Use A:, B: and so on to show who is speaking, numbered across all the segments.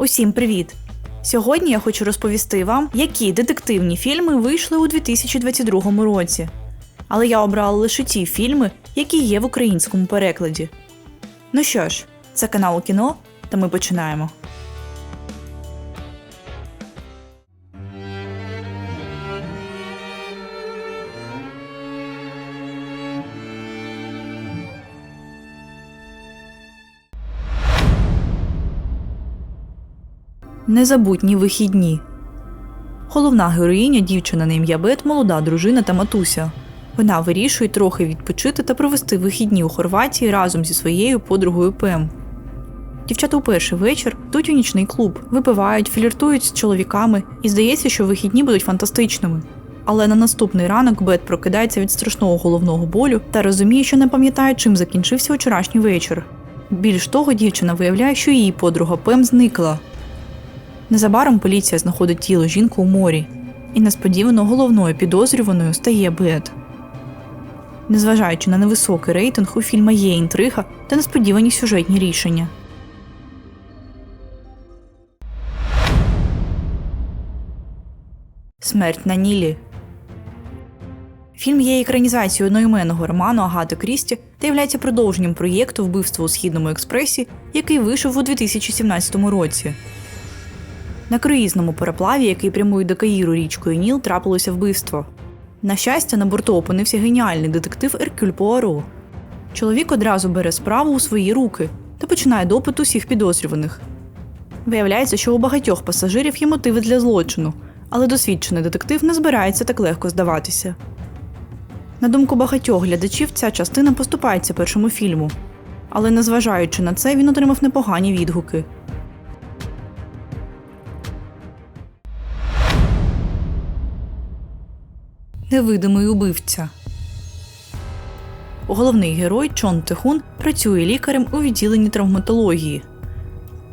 A: Усім привіт! Сьогодні я хочу розповісти вам, які детективні фільми вийшли у 2022 році. Але я обрала лише ті фільми, які є в українському перекладі. Ну що ж, це канал кіно, та ми починаємо. Незабутні вихідні. Головна героїня дівчина на ім'я Бет, молода дружина та матуся. Вона вирішує трохи відпочити та провести вихідні у Хорватії разом зі своєю подругою Пем. Дівчата у перший вечір йдуть у нічний клуб, випивають, фліртують з чоловіками, і здається, що вихідні будуть фантастичними. Але на наступний ранок Бет прокидається від страшного головного болю та розуміє, що не пам'ятає, чим закінчився вчорашній вечір. Більш того, дівчина виявляє, що її подруга Пем зникла. Незабаром поліція знаходить тіло жінки у морі, і несподівано головною підозрюваною стає Бет. Незважаючи на невисокий рейтинг, у фільма є інтрига та несподівані сюжетні рішення. Смерть на Нілі. Фільм є екранізацією одноіменного роману Агати Крісті та являється продовженням проєкту Вбивство у Східному експресі, який вийшов у 2017 році. На круїзному пароплаві, який прямує до Каїру річкою Ніл, трапилося вбивство. На щастя, на борту опинився геніальний детектив Еркюль Пуаро. Чоловік одразу бере справу у свої руки та починає допит усіх підозрюваних. Виявляється, що у багатьох пасажирів є мотиви для злочину, але досвідчений детектив не збирається так легко здаватися. На думку багатьох глядачів, ця частина поступається першому фільму. Але незважаючи на це, він отримав непогані відгуки. Невидимий убивця. Головний герой Чон Техун працює лікарем у відділенні травматології.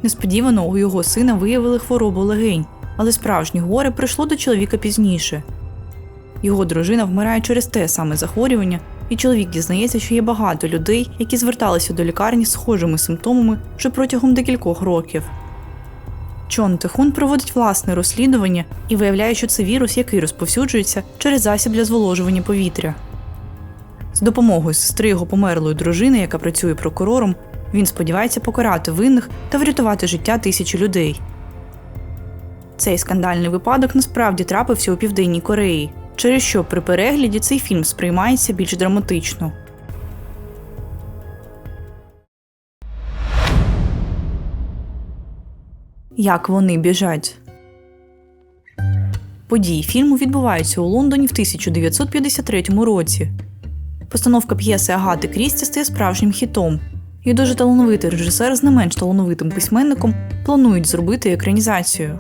A: Несподівано у його сина виявили хворобу легень, але справжнє горе прийшло до чоловіка пізніше. Його дружина вмирає через те саме захворювання, і чоловік дізнається, що є багато людей, які зверталися до лікарні з схожими симптомами вже протягом декількох років. Чон Техун проводить власне розслідування і виявляє, що це вірус, який розповсюджується через засіб для зволожування повітря. З допомогою сестри його померлої дружини, яка працює прокурором, він сподівається покарати винних та врятувати життя тисячі людей. Цей скандальний випадок насправді трапився у Південній Кореї, через що при перегляді цей фільм сприймається більш драматично. Як вони біжать. Події фільму відбуваються у Лондоні в 1953 році. Постановка п'єси Агати Крісті стає справжнім хітом, і дуже талановитий режисер з не менш талановитим письменником планують зробити екранізацію.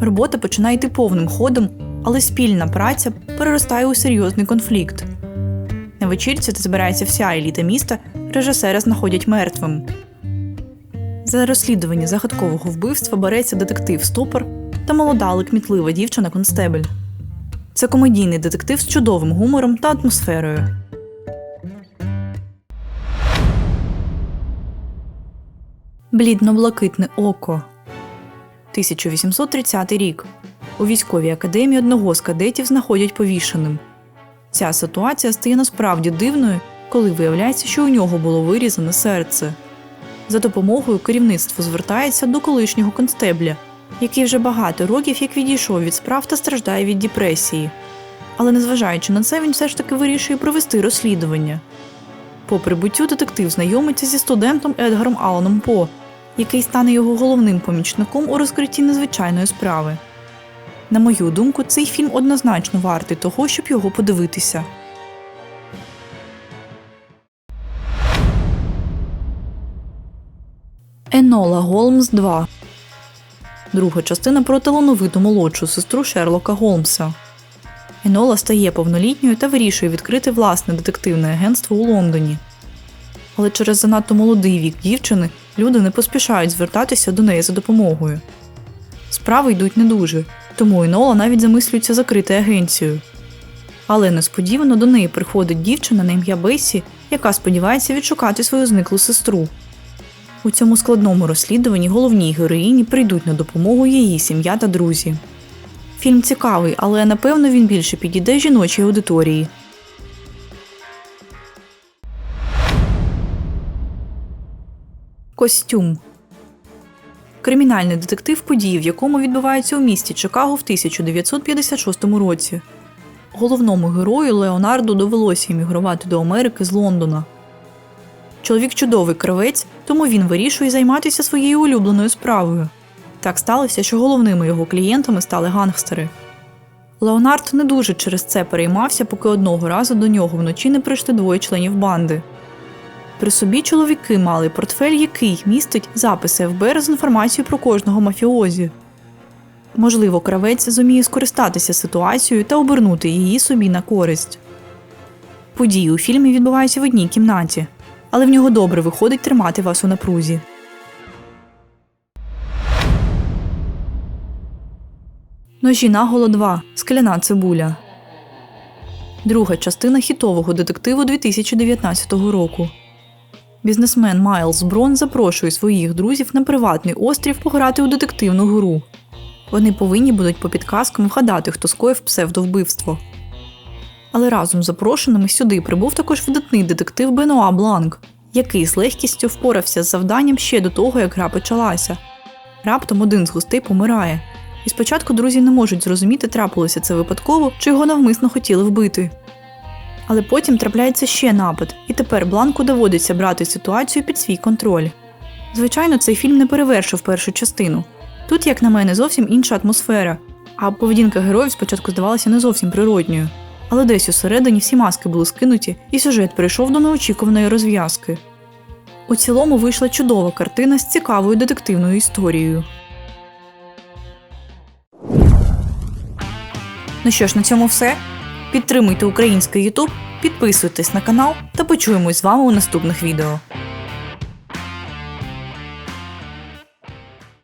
A: Робота починає йти повним ходом, але спільна праця переростає у серйозний конфлікт. На вечірці, де збирається вся еліта міста, режисера знаходять мертвим. За розслідування загадкового вбивства береться детектив Стопор та молода, кмітлива дівчина Констебель. Це комедійний детектив з чудовим гумором та атмосферою. Блідно-блакитне око. 1830 рік. У військовій академії одного з кадетів знаходять повішеним. Ця ситуація стає насправді дивною, коли виявляється, що у нього було вирізане серце. За допомогою керівництво звертається до колишнього констебля, який вже багато років як відійшов від справ та страждає від депресії. Але незважаючи на це, він все ж таки вирішує провести розслідування. По прибуттю детектив знайомиться зі студентом Едгаром Аланом По, який стане його головним помічником у розкритті незвичайної справи. На мою думку, цей фільм однозначно вартий того, щоб його подивитися. Енола Голмс 2 Друга частина про талановиту молодшу сестру Шерлока Голмса. Енола стає повнолітньою та вирішує відкрити власне детективне агентство у Лондоні. Але через занадто молодий вік дівчини люди не поспішають звертатися до неї за допомогою. Справи йдуть не дуже, тому Енола навіть замислюється закрити агенцію. Але несподівано до неї приходить дівчина на ім'я Бесі, яка сподівається відшукати свою зниклу сестру. У цьому складному розслідуванні головній героїні прийдуть на допомогу її сім'я та друзі. Фільм цікавий, але напевно він більше підійде жіночій аудиторії. Костюм кримінальний детектив події, в якому відбувається у місті Чикаго в 1956 році. Головному герою Леонарду довелося іммігрувати до Америки з Лондона. Чоловік чудовий кравець, тому він вирішує займатися своєю улюбленою справою. Так сталося, що головними його клієнтами стали гангстери. Леонард не дуже через це переймався, поки одного разу до нього вночі не прийшли двоє членів банди. При собі чоловіки мали портфель, який містить записи ФБР з інформацією про кожного мафіозі. Можливо, кравець зуміє скористатися ситуацією та обернути її собі на користь. Події у фільмі відбуваються в одній кімнаті, але в нього добре виходить тримати вас у напрузі. Ножі наголо 2. Скляна цибуля. Друга частина хітового детективу 2019 року. Бізнесмен Майлз Брон запрошує своїх друзів на приватний острів пограти у детективну гру. Вони повинні будуть по підказкам вгадати, хто скоїв псевдовбивство. Але разом з запрошеними сюди прибув також видатний детектив Бенуа Бланк, який з легкістю впорався з завданням ще до того, як гра почалася. Раптом один з гостей помирає. І спочатку друзі не можуть зрозуміти, трапилося це випадково, чи його навмисно хотіли вбити. Але потім трапляється ще напад, і тепер Бланку доводиться брати ситуацію під свій контроль. Звичайно, цей фільм не перевершив першу частину. Тут, як на мене, зовсім інша атмосфера, а поведінка героїв спочатку здавалася не зовсім природньою. Але десь усередині всі маски були скинуті, і сюжет перейшов до неочікуваної розв'язки. У цілому вийшла чудова картина з цікавою детективною історією. Ну що ж, на цьому все. Підтримуйте український YouTube, підписуйтесь на канал та почуємось з вами у наступних відео.